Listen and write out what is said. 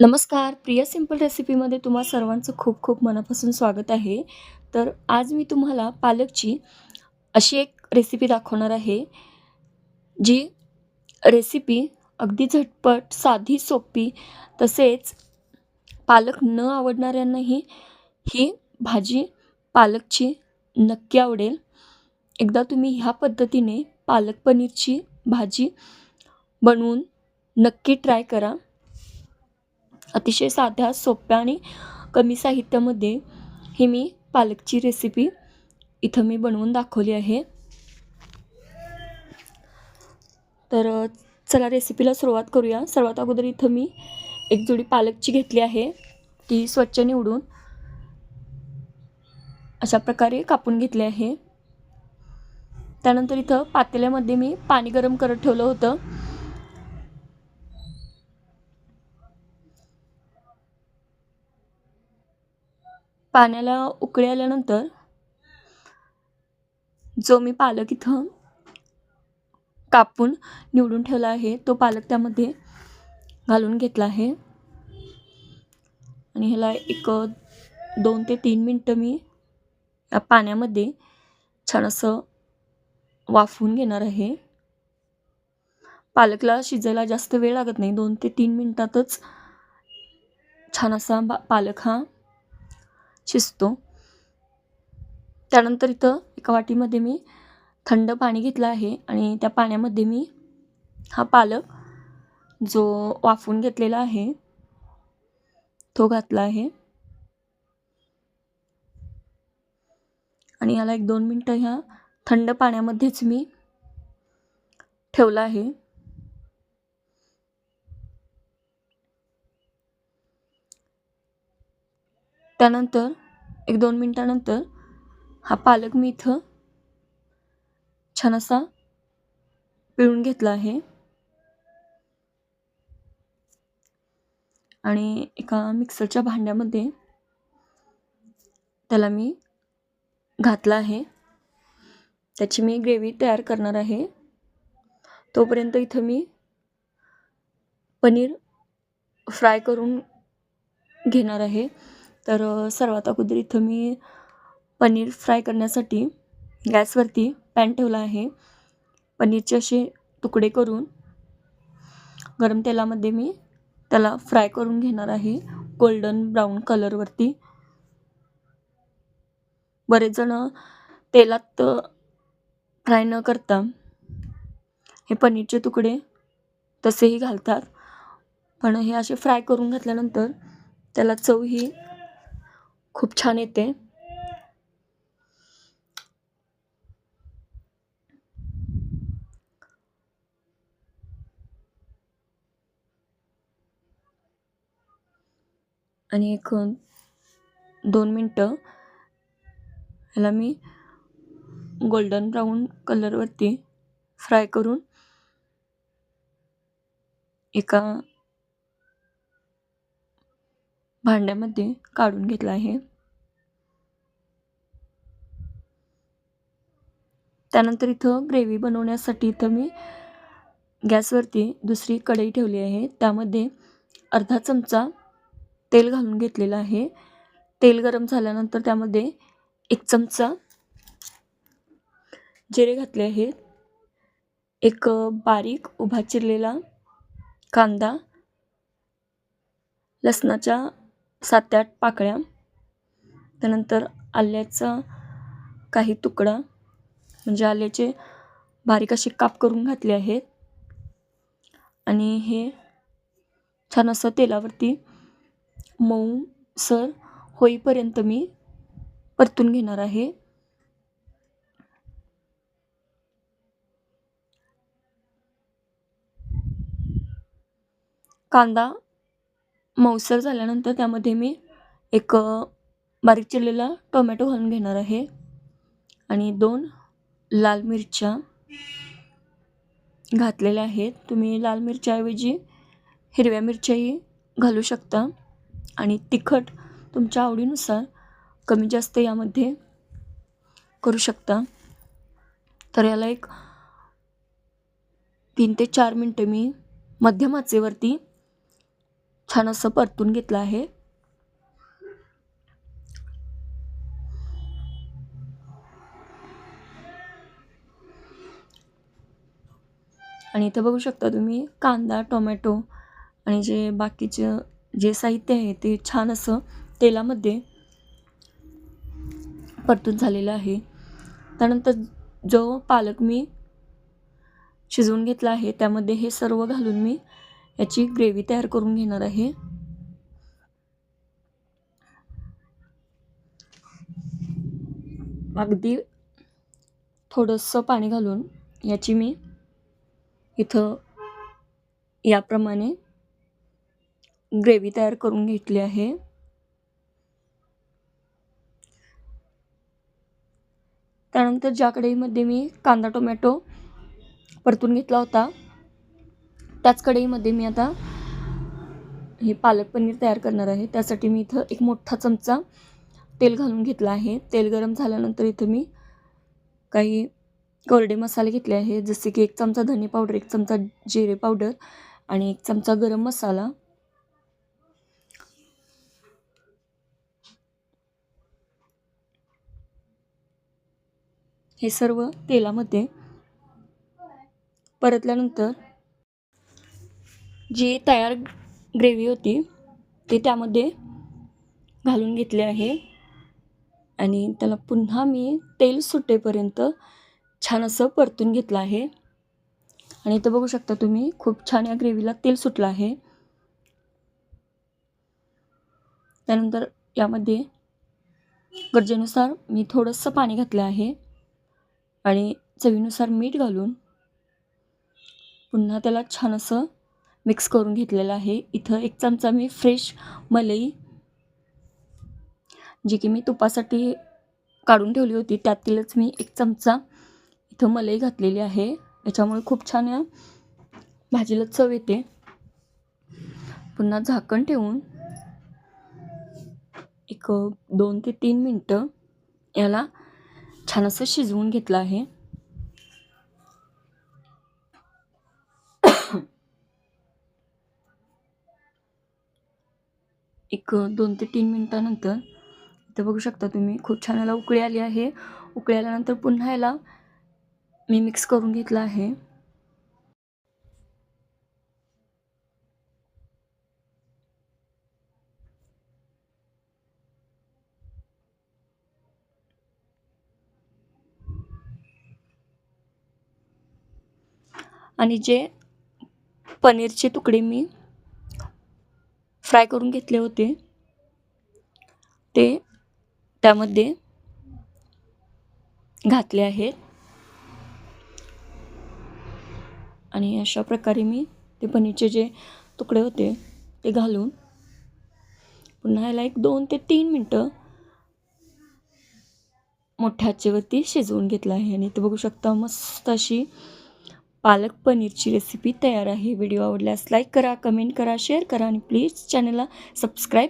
नमस्कार प्रिया सिंपल रेसिपीमध्ये तुम्हा सर्वांचं खूप खूप मनापासून स्वागत आहे. तर आज मी तुम्हाला पालकची अशी एक रेसिपी दाखवणार आहे जी रेसिपी अगदी झटपट साधी सोपी तसेच पालक न आवडणाऱ्यांनाही ही भाजी पालकची नक्की आवडेल. एकदा तुम्ही ह्या पद्धतीने पालक पनीरची भाजी बनवून नक्की ट्राय करा. अतिशय साध्या सोप्या आणि कमी साहित्यामध्ये ही मी पालकची रेसिपी इथं मी बनवून दाखवली आहे. तर चला रेसिपीला सुरुवात करूया. सर्वात अगोदर इथं मी एक जोडी पालकची घेतली आहे. ती स्वच्छ निवडून अशा प्रकारे कापून घेतली आहे. त्यानंतर इथं पातेल्यामध्ये मी पाणी गरम करत ठेवलं होतं. पाण्याला उकळी आल्यानंतर जो मी पालक इथं कापून निवडून ठेवला आहे तो पालक त्यामध्ये घालून घेतला आहे. आणि ह्याला एक दोन ते तीन मिनटं मी या पाण्यामध्ये छान असं वाफवून घेणार आहे. पालकला शिजायला जास्त वेळ लागत नाही दोन ते तीन मिनटातच छान असा बा पालक हा शिजतो. त्यानंतर इथं एका वाटीमध्ये मी थंड पाणी घेतलं आहे आणि त्या पाण्यामध्ये मी हा पालक जो वाफवून घेतलेला आहे तो घातला आहे. आणि याला एक दोन मिनटं ह्या थंड पाण्यामध्येच मी ठेवला आहे. त्यानंतर एक दोन मिनटानंतर हा पालक मी इथं छान असा पिळून घेतला आहे. आणि एका मिक्सरच्या भांड्यामध्ये त्याला मी घातला आहे. त्याची मी ग्रेव्ही तयार करणार आहे. तोपर्यंत इथं मी पनीर फ्राय करून घेणार आहे. तर सर्वात अगोदर इथं मी पनीर फ्राय करण्यासाठी गॅसवरती पॅन ठेवला आहे. पनीरचे असे तुकडे करून गरम तेलामध्ये मी त्याला फ्राय करून घेणार आहे. गोल्डन ब्राऊन कलरवरती. बरेच जण तेलात फ्राय न करता हे पनीरचे तुकडे तसेही घालतात. पण हे असे फ्राय करून घातल्यानंतर त्याला चव ही खूप छान येते. आणि एक दोन मिनटं. ह्याला मी गोल्डन ब्राऊन कलरवरती फ्राय करून एका भांड्यामध्ये काढून घेतला आहे. त्यानंतर इथं ग्रेव्ही बनवण्यासाठी इथं मी गॅसवरती दुसरी कढई ठेवली आहे. त्यामध्ये अर्धा चमचा तेल घालून घेतलेलं आहे. तेल गरम झाल्यानंतर त्यामध्ये एक चमचा जिरे घातले आहेत. एक बारीक उभा चिरलेला कांदा लसणाच्या सात ते आठ पाकळ्या. त्यानंतर आल्याचा काही तुकडा. म्हणजे आल्याचे बारीक असे काप करून घातले आहेत आणि हे छान असं तेलावरती मऊ सर होईपर्यंत मी परतून घेणार आहे. कांदा मऊसर झाल्यानंतर त्यामध्ये मी एक बारीक चिरलेला टोमॅटो घालून घेणार आहे. आणि दोन लाल मिरच्या घातलेल्या आहेत. तुम्ही लाल मिरच्याऐवजी हिरव्या मिरच्याही घालू शकता. आणि तिखट तुमच्या आवडीनुसार कमी जास्त यामध्ये करू शकता. तर याला एक तीन ते चार मिनटं मी मध्यम आचेवरती छान असं परतून घेतलं आहे. आणि इथं बघू शकता तुम्ही कांदा टोमॅटो आणि जे बाकीचं जे साहित्य आहे ते छान असं तेलामध्ये परतून झालेलं आहे. त्यानंतर जो पालक मी शिजवून घेतला आहे त्यामध्ये हे सर्व घालून मी याची ग्रेव्ही तयार करून घेणार आहे. अगदी थोडंसं पाणी घालून याची मी इथं याप्रमाणे ग्रेव्ही तयार करून घेतली आहे. त्यानंतर ज्या कढईमध्ये मी कांदा टोमॅटो परतून घेतला होता त्याच कढईमध्ये मी आता हे पालक पनीर तयार करणार आहे. त्यासाठी मी इथं एक मोठा चमचा तेल घालून घेतला आहे. तेल गरम झाल्यानंतर इथं मी काही कोरडे मसाले घेतले आहे. जसे की एक चमचा धने पावडर एक चमचा जिरे पावडर आणि एक चमचा गरम मसाला. हे सर्व तेलामध्ये परतल्यानंतर जी तयार ग्रेव्ही होती ती त्यामध्ये घालून घेतले आहे. आणि त्याला पुन्हा मी तेल सुटेपर्यंत छान असं परतून घेतलं आहे. आणि इथं बघू शकता तुम्ही खूप छान या ग्रेव्हीला तेल सुटलं आहे. त्यानंतर यामध्ये गरजेनुसार मी थोडंसं पाणी घातलं आहे. आणि चवीनुसार मीठ घालून पुन्हा त्याला छान असं मिक्स करून घेतलेलं आहे. इथं एक चमचा मी फ्रेश मलई जी की मी तुपासाठी काढून ठेवली होती. त्यातीलच मी एक चमचा इथं मलई घातलेली आहे. याच्यामुळे खूप छान या भाजीला चव येते. पुन्हा झाकण ठेवून एक दोन ते तीन मिनटं याला छान असं शिजवून घेतलं आहे. एक दोन ते तीन मिनटानंतर. इथं बघू शकता तुम्ही खूप छान याला उकळी आली आहे. उकळी आल्यानंतर पुन्हा याला मी मिक्स करून घेतलं आहे. आणि जे पनीरचे तुकडे मी फ्राय करून घेतले होते. ते त्यामध्ये घातले आहेत. आणि अशा प्रकारे मी ते पनीरचे जे तुकडे होते ते घालून पुन्हा याला एक दोन ते तीन मिनटं मोठ्या आचेवरती शिजवून घेतलं आहे. आणि ते बघू शकता मस्त अशी पालक पनीरची रेसिपी तयार आहे. व्हिडिओ आवडल्यास लाईक करा कमेंट करा शेअर करा आणि प्लीज चॅनलला सबस्क्राईब